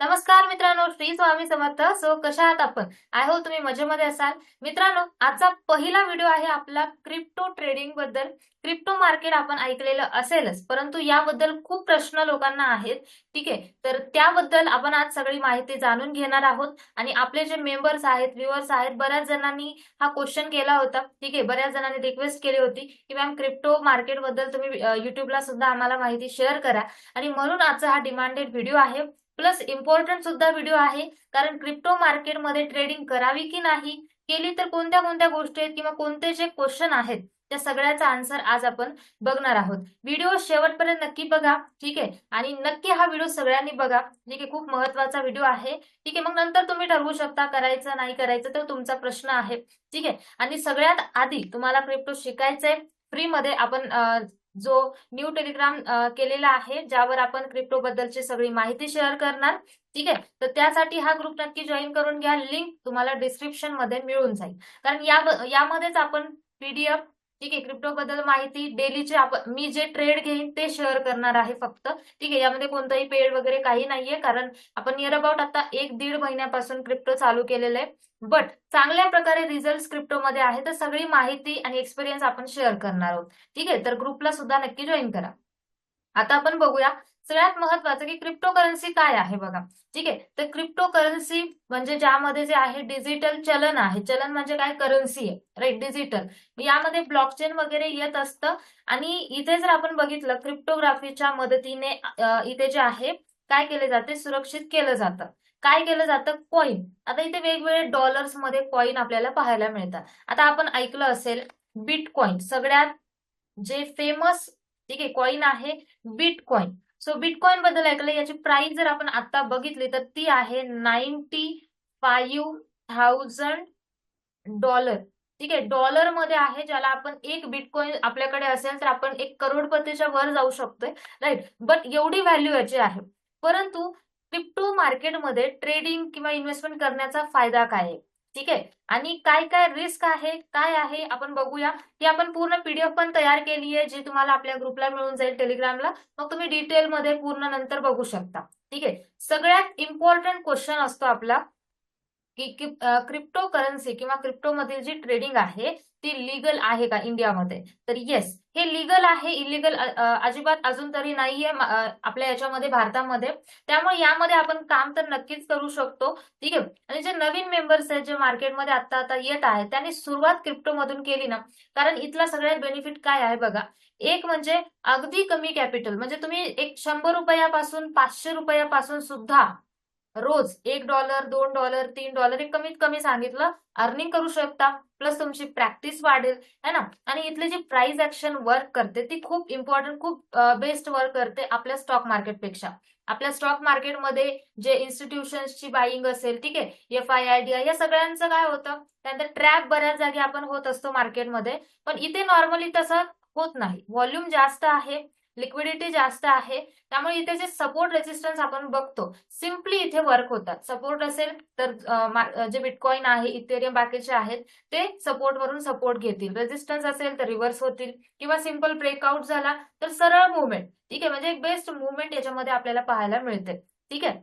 नमस्कार मित्रांनो श्री स्वामी समर्थ. सो कशा आहात आपण? आय होप तुम्ही मजेमध्ये असाल. मित्रांनो आजचा पहिला व्हिडिओ आहे आपला क्रिप्टो ट्रेडिंगबद्दल. क्रिप्टो मार्केट आपण ऐकलेलं असेलच परंतु याबद्दल खूप प्रश्न लोकांना आहेत. ठीक आहे? तर त्याबद्दल आपण आज सगळी माहिती जाणून घेणार आहोत. आणि आपले जे मेंबर्स आहेत व्ह्युअर्स आहेत बऱ्याच जणांनी हा क्वेश्चन केला होता. ठीक आहे? बऱ्याच जणांनी रिक्वेस्ट केली होती की मॅम क्रिप्टो मार्केटबद्दल तुम्ही युट्यूबला सुद्धा आम्हाला माहिती शेअर करा. आणि म्हणून आजचा हा डिमांडेड व्हिडिओ आहे. प्लस इम्पॉर्टंट सुद्धा व्हिडिओ आहे. कारण क्रिप्टो मार्केटमध्ये ट्रेडिंग करावी की नाही केली तर कोणत्या कोणत्या गोष्टी आहेत किंवा कोणते जे क्वेश्चन आहेत त्या सगळ्याचा आन्सर आज आपण बघणार आहोत. व्हिडिओ शेवटपर्यंत नक्की बघा ठीक आहे? आणि नक्की हा व्हिडिओ सगळ्यांनी बघा ठीक आहे? खूप महत्त्वाचा व्हिडिओ आहे. ठीक आहे? मग नंतर तुम्ही ठरवू शकता करायचं नाही करायचं तर तुमचा प्रश्न आहे. ठीक आहे? आणि सगळ्यात आधी तुम्हाला क्रिप्टो शिकायचंय. फ्रीमध्ये आपण जो न्यू टेलिग्राम केलेला आहे ज्यावर आपण क्रिप्टो बद्दलची सगळी माहिती शेअर करणार. ठीक आहे? तर त्यासाठी हा ग्रुप नक्की जॉईन करून घ्या. लिंक तुम्हाला डिस्क्रिप्शनमध्ये मिळून जाईल. कारण यामध्येच आपण पीडीएफ ठीक आहे क्रिप्टो बद्दल माहिती डेलीचे आपण मी जे ट्रेड घेईन ते शेअर करणार आहे फक्त. ठीक आहे यामध्ये कोणताही पेड वगैरे काही नाहीये कारण आपण नियर अबाउट आता एक दीड महिन्यापासून क्रिप्टो चालू केलेलं आहे. बट चांगल्या प्रकारे रिझल्ट क्रिप्टोमध्ये आहे तर सगळी माहिती आणि एक्सपिरियन्स आपण शेअर करणार आहोत. ठीक आहे तर ग्रुपला सुद्धा नक्की जॉईन करा. आता आपण बघूया सगळ्यात महत्वाचं की क्रिप्टो करन्सी काय आहे बघा. ठीक आहे? तर क्रिप्टो करन्सी म्हणजे ज्यामध्ये जे आहे डिजिटल चलन आहे. चलन म्हणजे काय? करन्सी आहे. राईट डिजिटल यामध्ये ब्लॉकचेन वगैरे येत असतं. आणि इथे जर आपण बघितलं क्रिप्टोग्राफीच्या मदतीने इथे जे आहे काय केले जाते? सुरक्षित केलं जातं. काय केलं जातं? कॉईन आता इथे वेगवेगळे डॉलर्समध्ये कॉईन आपल्याला पाहायला मिळतात. आता आपण ऐकलं असेल बिटकॉईन सगळ्यात जे फेमस ठीक आहे कॉईन आहे बिटकॉईन सो बिटकॉईन बद्दल ऐकलं याची प्राइस जर आपण आता बघितली तर ती आहे नाईन्टी फाईव्ह थाउजंड डॉलर ठीक आहे? डॉलरमध्ये आहे ज्याला आपण एक बिटकॉईन आपल्याकडे असेल तर आपण एक करोडपतीच्या वर जाऊ शकतोय राईट बट एवढी व्हॅल्यू याची आहे. परंतु क्रिप्टो मार्केटमध्ये ट्रेडिंग किंवा इन्व्हेस्टमेंट करण्याचा फायदा काय आहे? ठीक आहे? आणि काय काय रिस्क आहे? काय आहे? आपण बघूया. की आपण पूर्ण पीडीएफ पण तयार केली आहे जी तुम्हाला आपल्या ग्रुपला मिळून जाईल टेलिग्रामला मग तुम्ही डिटेलमध्ये पूर्ण नंतर बघू शकता. ठीक आहे? सगळ्यात इम्पॉर्टंट क्वेश्चन असतो आपला की क्रिप्टो करन्सी किंवा क्रिप्टोमधील जी ट्रेडिंग आहे ती लिगल आहे का इंडियामध्ये तर येस हे लिगल आहे इलिगल अजिबात अजून तरी नाहीये आपल्या याच्यामध्ये भारतामध्ये. त्यामुळे यामध्ये आपण काम तर नक्कीच करू शकतो. ठीक आहे? आणि जे नवीन मेंबर्स आहेत जे मार्केटमध्ये आता आता येत आहेत त्यांनी सुरुवात क्रिप्टो मधून केली ना. कारण इथला सगळ्यात बेनिफिट काय आहे बघा? एक म्हणजे अगदी कमी कॅपिटल म्हणजे तुम्ही एक शंभर रुपयापासून पाचशे रुपयापासून सुद्धा रोज एक डॉलर दोन डॉलर तीन डॉलर हे कमीत कमी सांगितलं अर्निंग करू शकता. प्लस तुमची प्रॅक्टिस वाढेल है ना? आणि इथले जी प्राइस ऍक्शन वर्क करते ती खूप इम्पॉर्टंट खूप बेस्ट वर्क करते आपल्या स्टॉक मार्केटपेक्षा आपल्या स्टॉक मार्केटमध्ये जे इन्स्टिट्यूशन्सची बाईंग असेल ठीक आहे F I I D I या सगळ्यांचं काय होतं? त्यानंतर ट्रॅप बऱ्याच जागी आपण होत असतो मार्केटमध्ये पण इथे नॉर्मली तसं होत नाही. व्हॉल्यूम जास्त आहे लिक्विडिटी जास्त आहे. त्यामुळे इथे जे सपोर्ट रेजिस्टन्स आपण बघतो सिम्पली इथे वर्क होतात. सपोर्ट असेल तर जे बिटकॉइन आहे इथेरियम बाकीचे आहेत ते सपोर्ट वरून सपोर्ट घेतील. रेजिस्टन्स असेल तर रिव्हर्स होतील. किंवा सिंपल ब्रेकआउट झाला तर सरळ मुवमेंट ठीक आहे? म्हणजे एक बेस्ट मुवमेंट याच्यामध्ये आपल्याला पाहायला मिळते. ठीक आहे?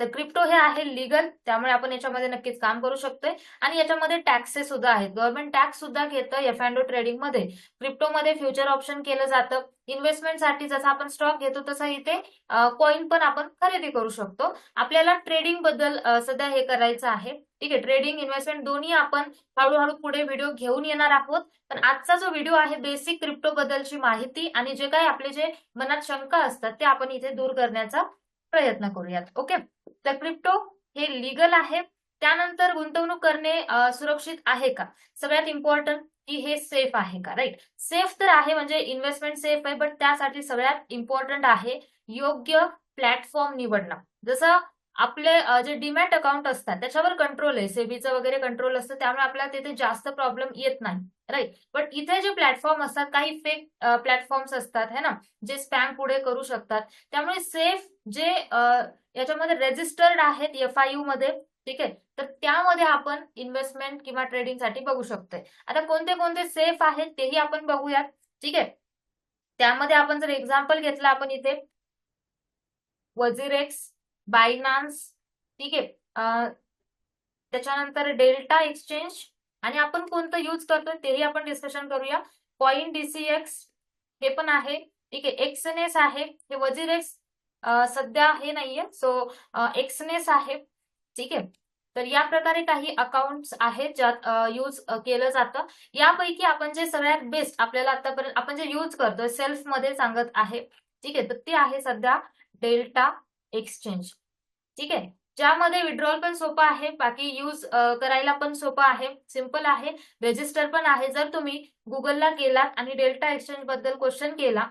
तर क्रिप्टो हे आहे लिगल त्यामुळे आपण याच्यामध्ये नक्कीच काम करू शकतोय. आणि याच्यामध्ये टॅक्सेस सुद्धा आहेत. गव्हर्नमेंट टॅक्स सुद्धा घेतं एफ अँड ट्रेडिंगमध्ये. क्रिप्टोमध्ये फ्युचर ऑप्शन केलं जातं. इन्व्हेस्टमेंटसाठी जसं आपण स्टॉक घेतो तसं इथे कॉइन पण आपण खरेदी करू शकतो. आपल्याला ट्रेडिंगबद्दल सध्या हे करायचं आहे. ठीक आहे ट्रेडिंग इन्व्हेस्टमेंट दोन्ही आपण हळूहळू पुढे व्हिडिओ घेऊन येणार आहोत. पण आजचा जो व्हिडिओ आहे बेसिक क्रिप्टो बद्दलची माहिती आणि जे काही आपले जे मनात शंका असतात ते आपण इथे दूर करण्याचा प्रयत्न करूयात. ओके तर क्रिप्टो हे लिगल आहे. त्यानंतर गुंतवणूक करणे सुरक्षित आहे का? सगळ्यात इम्पॉर्टंट की हे सेफ आहे का राईट सेफ तर आहे म्हणजे इन्व्हेस्टमेंट सेफ आहे बट त्यासाठी सगळ्यात इम्पॉर्टंट आहे योग्य प्लॅटफॉर्म निवडणं. जसं आपले जे डिमॅट अकाउंट असतात त्याच्यावर कंट्रोल आहे. सेबीचं वगैरे कंट्रोल असतं त्यामुळे आपल्याला तिथे जास्त प्रॉब्लेम येत नाही राईट बट इथे जे प्लॅटफॉर्म असतात काही फेक प्लॅटफॉर्म्स असतात है ना? जे स्पॅम पुढे करू शकतात. त्यामुळे सेफ जे याच्यामध्ये रेजिस्टर्ड आहेत एफ आय यू मध्ये ठीक आहे? तर त्यामध्ये आपण इन्व्हेस्टमेंट किंवा ट्रेडिंगसाठी बघू शकतोय. आता कोणते कोणते सेफ आहेत तेही आपण बघूयात ठीक आहे? त्यामध्ये आपण जर एक्झाम्पल घेतलं आपण इथे वजिरेक्स बायनान्स ठीक आहे. त्याच्यानंतर डेल्टा एक्सचेंज आणि आपण कोणतं यूज करतो तेही आपण डिस्कशन करूया. कॉइन डीसीएक्स हे पण आहे ठीक आहे. एक्सनेस आहे हे वजीरेक्स सध्या हे नाहीये. सो एक्सनेस आहे ठीक आहे. तर या प्रकारे काही अकाउंट्स आहेत ज्यात यूज केलं जातं. यापैकी आपण जे सगळ्यात बेस्ट आपल्याला आतापर्यंत आपण जे यूज करतो सेल्फमध्ये सांगत आहे ठीक आहे. तर ते आहे सध्या डेल्टा एक्सचेंज ठीक आहे? ज्यामध्ये विड्रॉल पण सोपं आहे बाकी यूज करायला पण सोपं आहे सिंपल आहे रजिस्टर पण आहे. जर तुम्ही गुगलला केला आणि डेल्टा एक्सचेंजबद्दल क्वेश्चन केला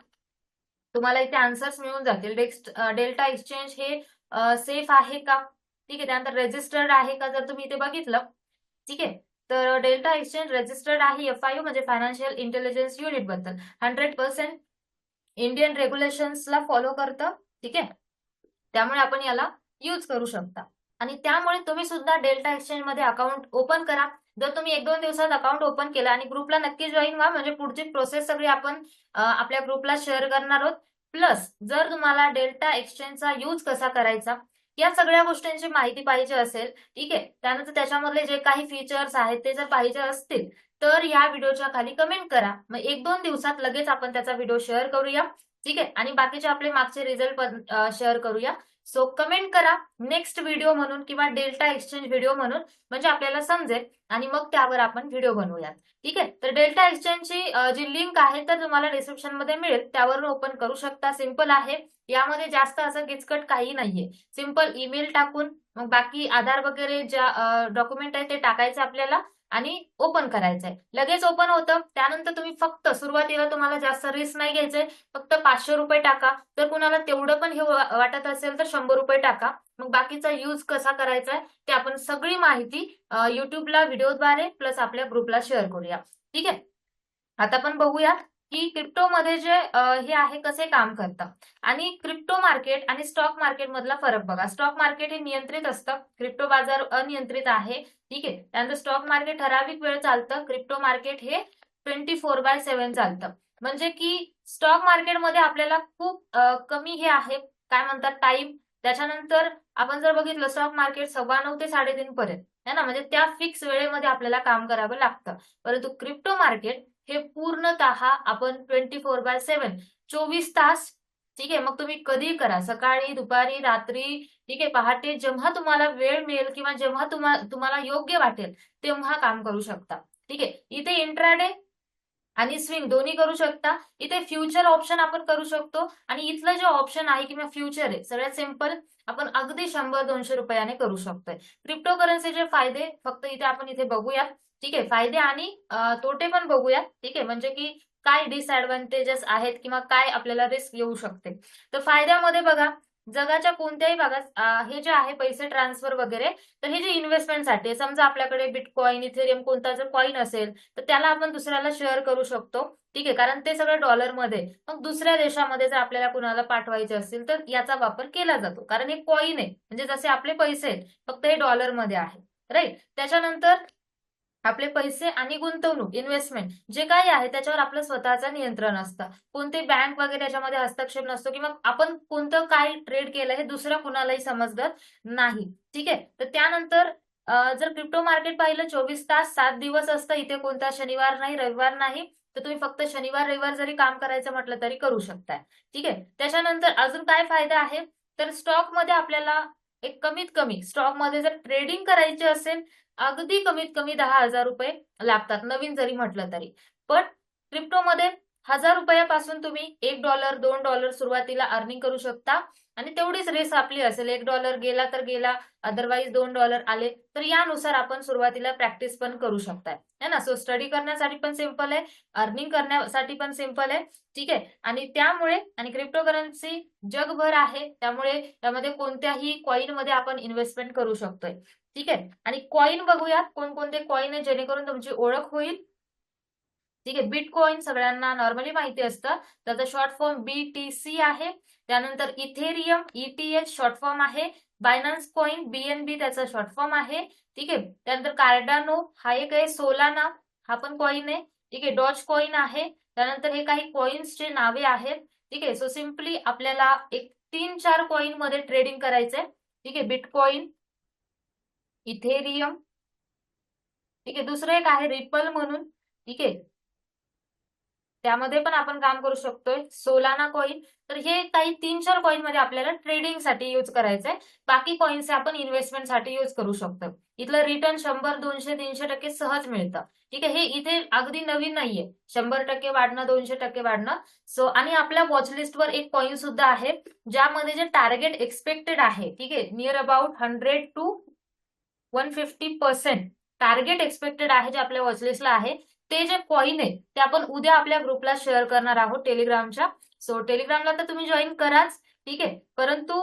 तुम्हाला इथे आन्सर्स मिळून जातील. डेल्टा एक्सचेंज हे सेफ आहे का? ठीक आहे त्यानंतर रजिस्टर्ड आहे का? जर तुम्ही इथे बघितलं ठीक आहे? तर डेल्टा एक्सचेंज रजिस्टर्ड आहे एफ आय म्हणजे फायनान्शियल इंटेलिजन्स युनिटबद्दल. हंड्रेड पर्सेंट इंडियन रेग्युलेशन्सला फॉलो करतं ठीक आहे? त्यामुळे आपण याला यूज करू शकता. आणि त्यामुळे तुम्ही सुद्धा डेल्टा एक्सचेंजमध्ये अकाउंट ओपन करा. जर तुम्ही एक दोन दिवसात अकाउंट ओपन केलं आणि ग्रुपला नक्की जॉईन व्हा म्हणजे पुढची प्रोसेस सगळी आपण आपल्या ग्रुपला शेअर करणार आहोत. प्लस जर तुम्हाला डेल्टा एक्सचेंजचा यूज कसा करायचा या सगळ्या गोष्टींची माहिती पाहिजे असेल ठीक आहे? त्यानंतर त्याच्यामधले जे काही फीचर्स आहेत ते जर पाहिजे असतील तर या व्हिडिओच्या खाली कमेंट करा. मग एक दोन दिवसात लगेच आपण त्याचा व्हिडिओ शेअर करूया. ठीक आहे? आणि बाकीचे आपले मागचे रिझल्ट पण शेअर करूया. सो कमेंट करा नेक्स्ट व्हिडिओ म्हणून किंवा डेल्टा एक्सचेंज व्हिडिओ म्हणून. म्हणजे आपल्याला समजेल. आणि मग त्यावर आपण व्हिडिओ बनवूयात. ठीक आहे? तर डेल्टा एक्सचेंजची जी लिंक आहे तर तुम्हाला डिस्क्रिप्शनमध्ये मिळेल. त्यावरून ओपन करू शकता. सिंपल आहे. यामध्ये जास्त असं किचकट काही नाहीये. सिंपल ईमेल टाकून मग बाकी आधार वगैरे ज्या डॉक्युमेंट आहे ते टाकायचे आपल्याला. आणि ओपन करायचंय. लगेच ओपन होतं. त्यानंतर तुम्ही फक्त सुरुवातीला तुम्हाला जास्त रिस्क नाही घ्यायचंय. फक्त पाचशे रुपये टाका. जर कुणाला तेवढं पण हे वाटत असेल तर शंभर रुपये टाका. मग बाकीचा यूज कसा करायचा आहे ते आपण सगळी माहिती युट्यूबला व्हिडिओद्वारे प्लस आपल्या ग्रुपला शेअर करूया. ठीक आहे? आता पण बघूयात की क्रिप्टोमध्ये जे हे आहे कसे काम करतं? आणि क्रिप्टो मार्केट आणि स्टॉक मार्केट मधला फरक बघा. स्टॉक मार्केट हे नियंत्रित असतं. क्रिप्टो बाजार अनियंत्रित आहे. ठीक आहे? त्यानंतर स्टॉक मार्केट ठराविक वेळ चालतं. क्रिप्टो मार्केट हे ट्वेंटी फोर बाय सेव्हन चालतं. म्हणजे की स्टॉक मार्केटमध्ये आपल्याला खूप कमी हे आहे. काय म्हणतात? टाइम त्याच्यानंतर आपण जर बघितलं स्टॉक मार्केट सव्वा नऊ ते साडेतीन पर्यंत. है ना? म्हणजे त्या फिक्स वेळेमध्ये आपल्याला काम करावं लागतं. परंतु क्रिप्टो मार्केट हे पूर्णतः आपण ट्वेंटी फोर बाय सेव्हन चोवीस तास ठीक आहे? मग तुम्ही कधी करा? सकाळी दुपारी रात्री ठीक आहे? पहाटे जेव्हा तुम्हाला वेळ मिळेल किंवा जेव्हा तुम्हाला योग्य वाटेल तेव्हा काम करू शकता. ठीक आहे? इथे इंट्राडे आणि स्विंग दोन्ही करू शकता. इथे फ्युचर ऑप्शन आपण करू शकतो. आणि इथलं जे ऑप्शन आहे किंवा फ्युचर आहे सगळ्यात सिंपल आपण अगदी शंभर दोनशे रुपयाने करू शकतोय. क्रिप्टो करन्सीचे फायदे फक्त इथे आपण इथे बघूयात. ठीक आहे फायदे आणि तोटे पण बघूया ठीक आहे म्हणजे की काय डिसएडव्हान्टेजेस आहेत किंवा काय आपल्याला रिस्क येऊ शकते. तर फायद्यामध्ये बघा जगाच्या कोणत्याही भागात हे जे आहे पैसे ट्रान्सफर वगैरे तर हे जे इन्व्हेस्टमेंटसाठी समजा आपल्याकडे बिटकॉईन इथेरियम कोणता जर कॉईन असेल तर त्याला आपण दुसऱ्याला शेअर करू शकतो. ठीक आहे कारण ते सगळं डॉलरमध्ये मग दुसऱ्या देशामध्ये जर आपल्याला कुणाला पाठवायचे असतील तर याचा वापर केला जातो. कारण हे कॉईन आहे. म्हणजे जसे आपले पैसे आहेत फक्त हे डॉलरमध्ये आहे. राईट त्याच्यानंतर आपले पैसे आणि गुंतवणूक इन्व्हेस्टमेंट जे काही आहे त्याच्यावर आपलं स्वतःचं नियंत्रण असतं. कोणते बँक वगैरे याच्यामध्ये हस्तक्षेप नसतो किंवा आपण कोणतं काय ट्रेड केलं हे दुसऱ्या कुणालाही समजत नाही. ठीक आहे? तर त्यानंतर जर क्रिप्टो मार्केट पाहिलं चोवीस तास सात दिवस असतं. इथे कोणता शनिवार नाही रविवार नाही. तर तुम्ही फक्त शनिवार रविवार जरी काम करायचं म्हटलं तरी करू शकताय. ठीक आहे? त्याच्यानंतर अजून काय फायदा आहे? तर स्टॉकमध्ये आपल्याला एक कमीत कमी स्टॉकमध्ये जर ट्रेडिंग करायची असेल अगदी कमीत कमी दहा हजार रुपये लागतात नवीन जरी म्हटलं तरी. पण क्रिप्टोमध्ये हजार रुपयापासून तुम्ही एक डॉलर दोन डॉलर सुरुवातीला अर्निंग करू शकता. आणि तेवढीच रेस आपली असेल. एक डॉलर गेला तर गेला अदरवाईज दोन डॉलर आले तर यानुसार आपण सुरुवातीला प्रॅक्टिस पण करू शकताय. है ना? सो स्टडी करण्यासाठी पण सिंपल आहे अर्निंग करण्यासाठी पण सिंपल आहे. ठीक आहे? आणि त्यामुळे आणि क्रिप्टो करन्सी जगभर आहे त्यामुळे त्यामध्ये कोणत्याही कॉईन मध्ये आपण इन्व्हेस्टमेंट करू शकतोय. ठीक आहे? आणि कॉईन बघूयात कोणकोणते कॉईन आहे जेणेकरून तुमची ओळख होईल. ठीक आहे? बिटकॉइन सगळ्यांना नॉर्मली माहिती असतं. त्याचा शॉर्ट फॉर्म बीटीसी आहे. त्यानंतर इथेरियम ईटीएच शॉर्ट फॉर्म आहे. बायनान्स कॉइन बीएनबी त्याचा शॉर्ट फॉर्म आहे. ठीक आहे? त्यानंतर कार्डानो हा एक आहे सोलाना हा पण कॉइन आहे. ठीक आहे? डॉच कॉइन आहे. त्यानंतर हे काही कॉइन्सचे नावे आहेत. ठीक आहे? सो सिम्पली आपल्याला एक तीन चार कॉइनमध्ये ट्रेडिंग करायचंय. ठीक आहे? बिटकॉइन इथेरियम ठीक आहे? दुसरं एक आहे रिपल म्हणून. ठीक आहे? त्यामध्ये पण आपण काम करू शकतोय. सोलाना कॉईन तर हे काही तीन चार कॉईन मध्ये आपल्याला ट्रेडिंगसाठी युज करायचंय. बाकी कॉईन्स आपण इन्व्हेस्टमेंटसाठी युज करू शकतो. इथलं रिटर्न शंभर दोनशे तीनशे टक्के सहज मिळतं. ठीक आहे? हे इथे अगदी नवीन नाहीये. शंभर टक्के वाढणं दोनशे टक्के वाढणं. सो आणि आपल्या वॉचलिस्टवर एक कॉईन सुद्धा आहे ज्यामध्ये जे टार्गेट एक्सपेक्टेड आहे ठीक आहे? Near about hundred to one fifty percent target expected आहे जे आपल्या वॉचलिस्टला आहे. ते जे कॉईन आहे ते आपण उद्या आपल्या ग्रुपला शेअर करणार आहोत टेलिग्रामच्या सो टेलिग्रामला तर तुम्ही जॉईन कराच ठीक आहे? परंतु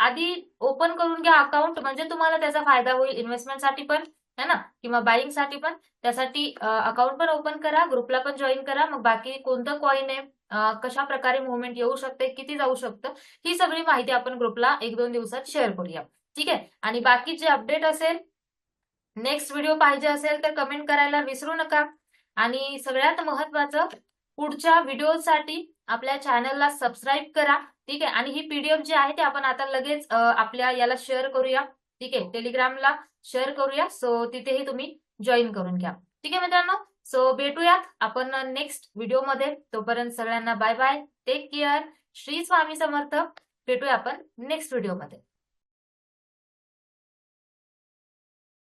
आधी ओपन करून घ्या अकाउंट म्हणजे तुम्हाला त्याचा फायदा होईल इन्व्हेस्टमेंटसाठी पण है ना? किंवा बाईंगसाठी पण. त्यासाठी अकाउंट पण ओपन करा ग्रुपला पण जॉईन करा. मग बाकी कोणतं कॉईन आहे कशा प्रकारे मुवमेंट येऊ शकते किती जाऊ शकतं ही सगळी माहिती आपण ग्रुपला एक दोन दिवसात शेअर करूया. ठीक आहे? आणि बाकी जे अपडेट असेल नेक्स्ट व्हिडिओ पाहिजे असेल तर कमेंट करायला विसरू नका. आणि सगळ्यात महत्वाचं पुढच्या व्हिडिओसाठी आपल्या चॅनलला सबस्क्राईब करा ठीक आहे? आणि ही पीडीएफ जी आहे ती आपण आता लगेच आपल्या याला शेअर करूया ठीक आहे? टेलिग्रामला शेअर करूया सो तिथेही तुम्ही जॉईन करून घ्या. ठीक आहे मित्रांनो? सो भेटूयात आपण नेक्स्ट व्हिडिओमध्ये तोपर्यंत सगळ्यांना bye bye take care Shri Swami Samarth. भेटूया आपण नेक्स्ट व्हिडिओमध्ये